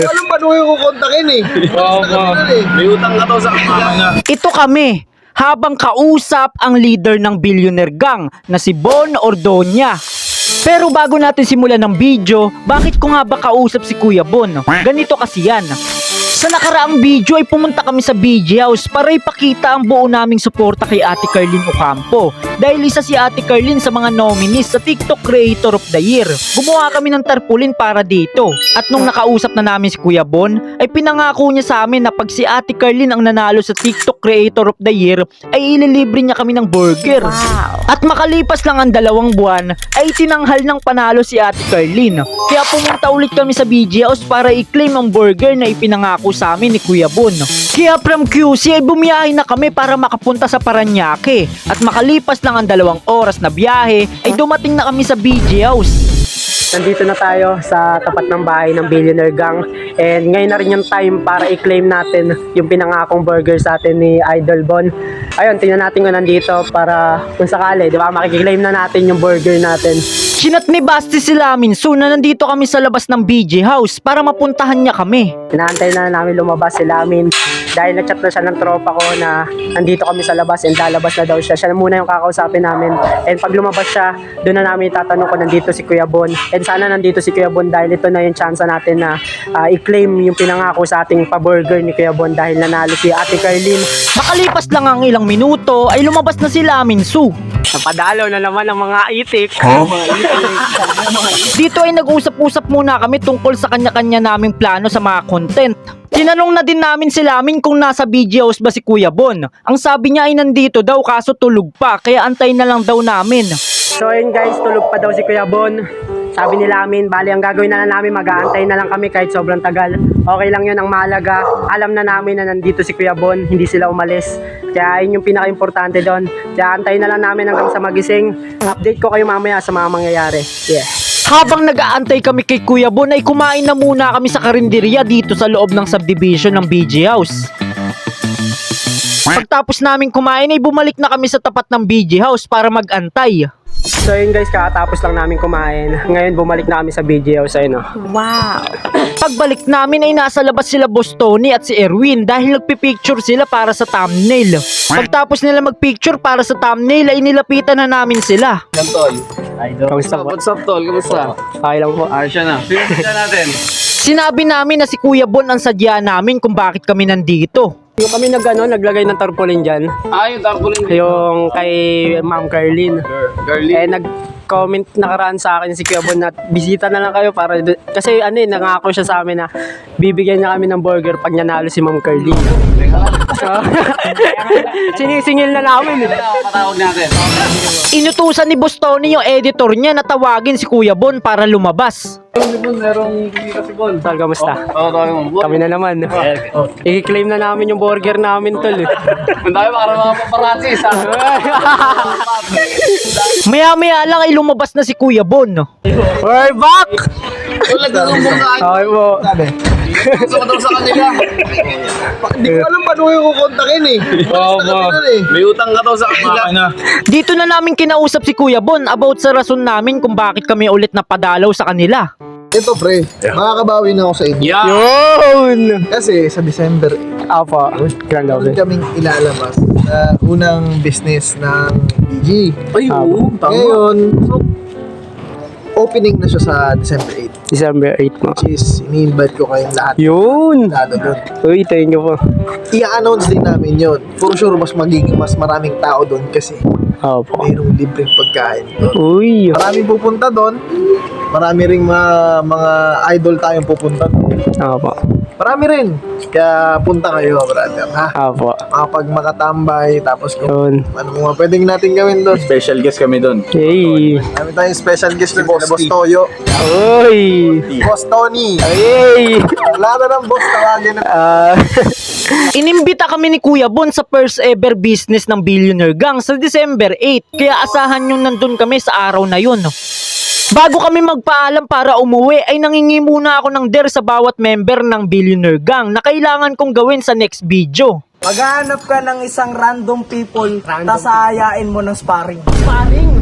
Alam pa nung yung kukontakin eh. Oo, eh. May utang ka to sa kanila. Ito kami, habang kausap ang leader ng billionaire gang na si Bon Ordonya. Pero bago natin simulan ng video, bakit ko nga ba kausap si Kuya Bon? Ganito kasi yan. Sa nakaraang video ay pumunta kami sa BG House para ipakita ang buo naming suporta kay Ate Carlin Ocampo. Dahil isa si Ate Carlin sa mga nominees sa TikTok Creator of the Year. Gumawa kami ng tarpulin para dito. At nung nakausap na namin si Kuya Bon, ay pinangako niya sa amin na pag si Ate Carlin ang nanalo sa TikTok Creator of the Year, ay ililibre niya kami ng burger. At makalipas lang ang dalawang buwan, ay tinanghal ng panalo si Ate Carlin. Kaya pumunta ulit kami sa BG House para i-claim ang burger na ipinangako sa amin ni Kuya Bon. Kaya from QC ay bumiyahe na kami para makapunta sa Paranaque. At makalipas lang ang dalawang oras na biyahe, ay dumating na kami sa BG House. Nandito na tayo sa tapat ng bahay ng Billionaire Gang and ngayon na rin yung time para i-claim natin yung pinangakong burger sa atin ni Idol Bon. Ayun, tingnan natin kung nandito para kung sakali, di ba, makiklaim na natin yung burger natin. Sinat ni Basti si Lamin so na nandito kami sa labas ng BG House para mapuntahan niya kami. Inaantay na namin lumabas si Lamin dahil na-chat na siya ng tropa ko na nandito kami sa labas and lalabas na daw siya. Siya na muna yung kakausapin namin. And pag lumabas siya, doon na namin itatanong kung nandito si Kuya Bon. And sana nandito si Kuya Bon dahil ito na yung chance natin na ah, i-claim yung pinangako sa ating pa-burger ni Kuya Bon dahil nanalo si Ate Carlin. Makalipas lang ang ilang minuto ay lumabas na si Lamin Su. Napadalaw na naman ang mga itik. Dito ay nag-usap-usap muna kami tungkol sa kanya-kanya naming plano sa mga content. Tinanong na din namin si Lamin kung nasa BG House ba si Kuya Bon. Ang sabi niya ay nandito daw kaso tulog pa kaya antay na lang daw namin. So ayun guys, tulog pa daw si Kuya Bon. Sabi ni Lamin, bali ang gagawin na lang namin, mag-aantay na lang kami kahit sobrang tagal. Okay lang yun ang mahalaga. Alam na namin na nandito si Kuya Bon, hindi sila umalis. Kaya yun yung pinaka-importante doon. Kaya antayin na lang namin hanggang sa magising. Update ko kayo mamaya sa mga mangyayari. Yeah. Habang nag-aantay kami kay Kuya Bon ay kumain na muna kami sa karinderya dito sa loob ng subdivision ng BG House. Pagtapos namin kumain ay bumalik na kami sa tapat ng BG House para mag-antay. So yun guys, kakatapos lang namin kumain. Ngayon bumalik na kami sa BG House. Ayun oh. Pagbalik namin ay nasa labas sila Boss Tony at si Erwin dahil nagpipicture sila para sa thumbnail. Pagtapos nila magpicture para sa thumbnail ay nilapitan na namin sila. Yan, tol. Kamusta po? What's up, tol? Kamusta? Okay lang po. Ayos siya na. Pinunta natin. Sinabi namin na si Kuya Bon ang sadya namin kung bakit kami nandito. Yung kami nag, ano, naglagay ng tarpaulin dyan. Ah, yung tarpaulin. Yung kay Ma'am Carlin. Girlie. Eh, nag-comment nakaraan sa akin si Kuya Bon na bisita na lang kayo para kasi ano eh, nangako siya sa amin na bibigyan niya kami ng burger pag nanalo si Ma'am Carly. Sinisingil na namin eh. Patawag natin. Inutusan ni Boss Tony yung editor niya na tawagin si Kuya Bon para lumabas. Si Bon, merong kumita si Bon. Sal, kamusta? Oo, tawag mo. Kami na naman. I-claim na namin yung burger namin tol eh. Ang dami para mga paparazzi sa Maya-maya lang ay lumabas na si Kuya Bon. We're back! Wala ka ng mga Okay po. Gusto ko daw sa kanila. Hindi ko alam pa nung yung kukontakin eh. Oo, nun eh. May utang ka daw sa kanila. Dito na namin kinausap si Kuya Bon about sa rason namin kung bakit kami ulit napadalaw sa kanila. Ito pre, makakabawi na ako sa inyo. Yeah. Yun! Kasi sa December, Apo. Grand meron kaming ilalabas na unang business ng BG. Ay, oo. Tama. Ngayon, so, opening na siya sa December 8. December 8 mo. Which is, ini-invite ko kayong lahat. Yun! Lalo doon. Uy, thank you po. I-announce din namin yun. For sure, mas magiging mas maraming tao doon kasi Opo. mayroong libreng pagkain doon. Uy! Maraming pupunta doon. Marami ring mga, mga idol tayong pupunta. Opo. Marami rin. Kaya punta kayo, brother, ha? Opo. Makapag makatambay, tapos kung Yun. ano mga pwedeng natin gawin doon. Special guest kami doon. Yay! Kami tayong special guest ni Boss, Boss Toyo. Uy! Boss Tony. Yay! Wala na ng boss, tawagin na. Ah, Inimbita kami ni Kuya Bon sa first ever business ng Billionaire Gang sa December 8. Kaya asahan yung nandun kami sa araw na yun. Bago kami magpaalam para umuwi ay nangingi muna ako ng der sa bawat member ng Billionaire Gang na kailangan kong gawin sa next video. Maghanap ka ng isang random people, tas aayain mo ng sparring. Paring,